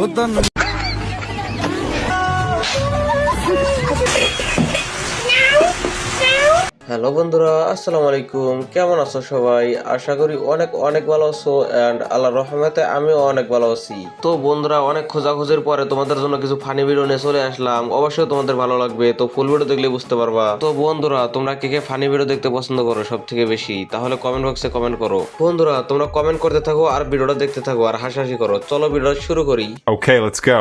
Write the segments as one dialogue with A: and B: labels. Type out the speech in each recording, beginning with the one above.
A: వద్దన్న হ্যালো বন্ধুরা আসসালামু আলাইকুম। কেমন আছো সবাই? আশা করি অনেক অনেক ভালো আছো এন্ড আল্লাহ রহমতে আমিও অনেক ভালো আছি। তো বন্ধুরা অনেক খোঁজাখুঁজির পরে তোমাদের জন্য কিছু ফানি ভিডিও নিয়ে চলে আসলাম। অবশ্যই তোমাদের ভালো লাগবে তো ফুল ভিডিও দেখলে বুঝতে পারবা। তো বন্ধুরা তোমরা কে কে ফানি ভিডিও দেখতে পছন্দ করো সব থেকে বেশি? তাহলে কমেন্ট বক্সে কমেন্ট করো। বন্ধুরা তোমরা কমেন্ট করতে থাকো আর ভিডিওটা দেখতে থাকো আর হাসাহাসি করো। চলো ভিডিওটা শুরু করি।
B: Okay, let's go.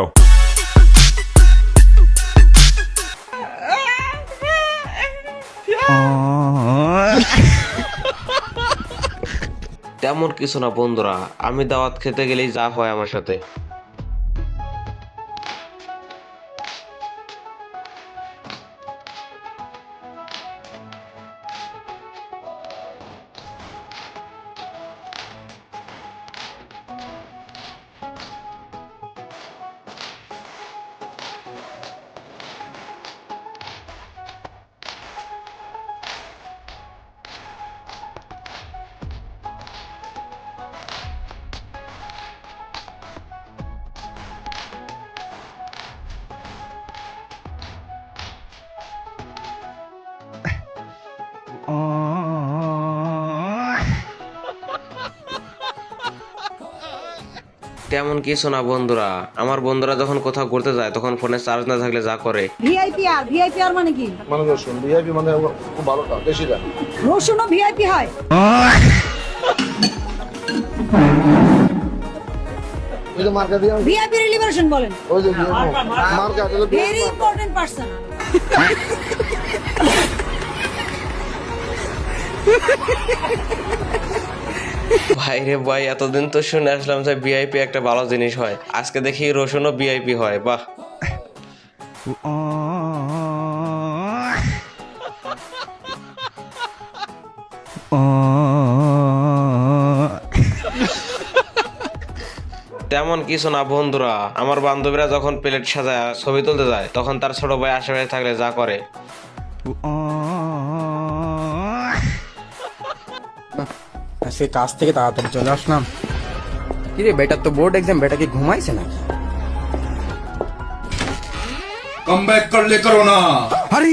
A: তেমন কিছু না বন্ধুরা। আমি দাওয়াত খেতে গেলেই যা হয় আমার সাথে। তেমন কিছু না বন্ধুরা। আমার বন্ধুরা যখন কোথাও ঘুরতে যায় তখন ফোনে চার্জ না থাকলে যা করে।
C: ভিআইপি আর ভিআইপি আর মানে কি?
D: মানে রসুন। ভিআইপি মানে খুব ভালো
C: রসুনও ভিআইপি হয়?
D: ওই মার্কা দিয়ে
C: ভিআইপি রিলিভারেশন বলেন।
D: ওই যে মার্কা
C: ভেরি ইম্পর্টেন্ট পার্সন
A: ভাই রে ভাই, এতদিন তো শুনে আসলাম যে বিআইপি একটা ভালো জিনিস হয়। আজকে দেখি রসুনও বিআইপি হয়, বাহ। তেমন কিছু না বন্ধুরা, আমার বান্ধবীরা যখন প্লেট সাজায়, ছবি তুলতে যায়, তখন তার ছোট ভাই আশেপাশে থাকলে যা করে।
E: আজকে কাজ থেকে তাড়াতাড়ি চলে আসলাম। কিরে বেটার তো বোর্ড এক্সাম বেটাকে ঘুমাইছে নাকি?
F: কমব্যাক করলে করো না। আরে!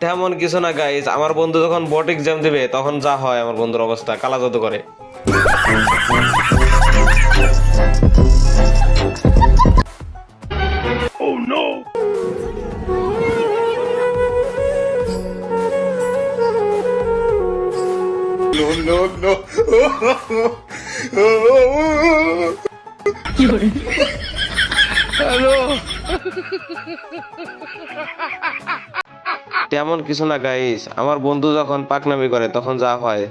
A: তেমন কিছু না গাইজ আমার বন্ধু যখন বোর্ড এক্সাম দেবে তখন যা হয় আমার বন্ধুর অবস্থা কালা জাদু করে। তেমন কিছু না গাইস আমার বন্ধু যখন পাকনামি করে তখন যা হয়।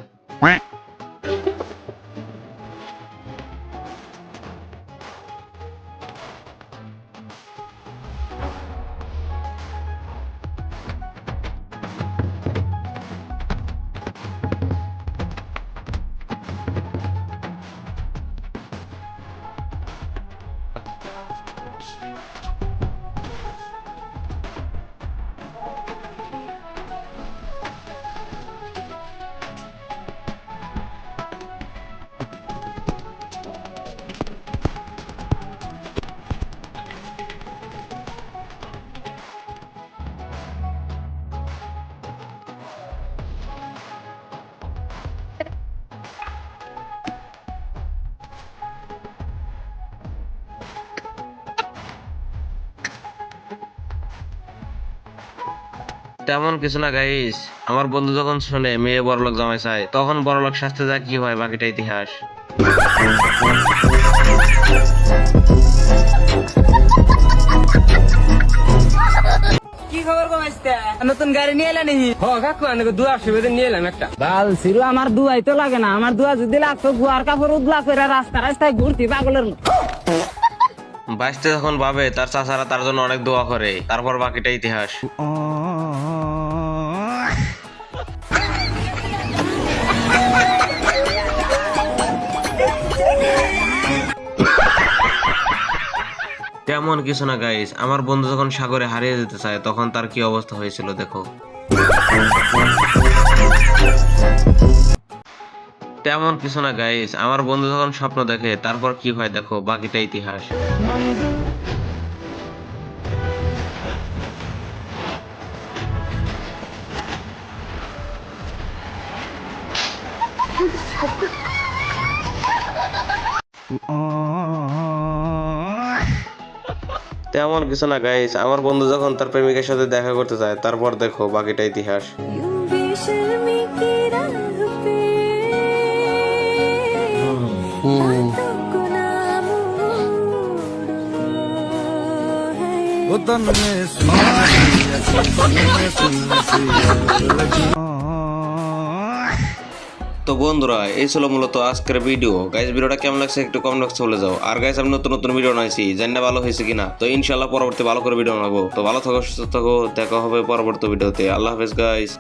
A: Thank you. তেমন কিছু না গাইস আমার বন্ধু যখন শুনে মেয়ে বড়লোক জামাই চায় তখন বড়লোক শাস্তে যা কি হয় বাকিটা ইতিহাস।
G: কি নতুন গাড়ি নিয়ে এলেন হ কাকু আমি দুয়ার সুবিধা নিয়ে এলাম একটা। বাল ছিল আমার দুয়াই তো লাগে না। আমার দুয়া যদি লাগতো গুয়ার কাপড় উদলা করে রাস্তা রাস্তায় ঘুরতি পাগলের
A: বাইশতে যখন ভাবে তার চাচারা তার জন্য অনেক দোয়া করে। তারপর বাকিটা ইতিহাস। তেমন কিছু না গাইস আমার বন্ধু যখন সাগরে হারিয়ে যেতে চায়, তখন তার কি অবস্থা হয়েছিল দেখো। তেমন কিছু না গাইস আমার বন্ধু যখন স্বপ্ন দেখে, তারপর কি হয় দেখো, বাকিটা ইতিহাস। তেমন কিছু না গাইস আমার বন্ধু যখন তার প্রেমিকের সাথে দেখা করতে যায় তারপর দেখো বাকিটা ইতিহাস
B: यूं बेशर्मी की राह पे हाथों को ना मोड़ो है
A: তো বন্ধুরা, এই ছিল মূলত আজকের ভিডিও গাইজ ভিডিওটা কেমন লাগছে একটু কমেন্ট বক্সে বলে যাও। আর গাইজ আমি নতুন নতুন ভিডিও বানাইছি, জানি না ভালো হয়েছে কিনা। তো ইনশাল্লাহ পরবর্তী ভালো করে ভিডিও বানাবো। তো ভালো থাকো, সুস্থ থাকো, দেখা হবে পরবর্তী ভিডিওতে আল্লাহ হাফেজ গাইজ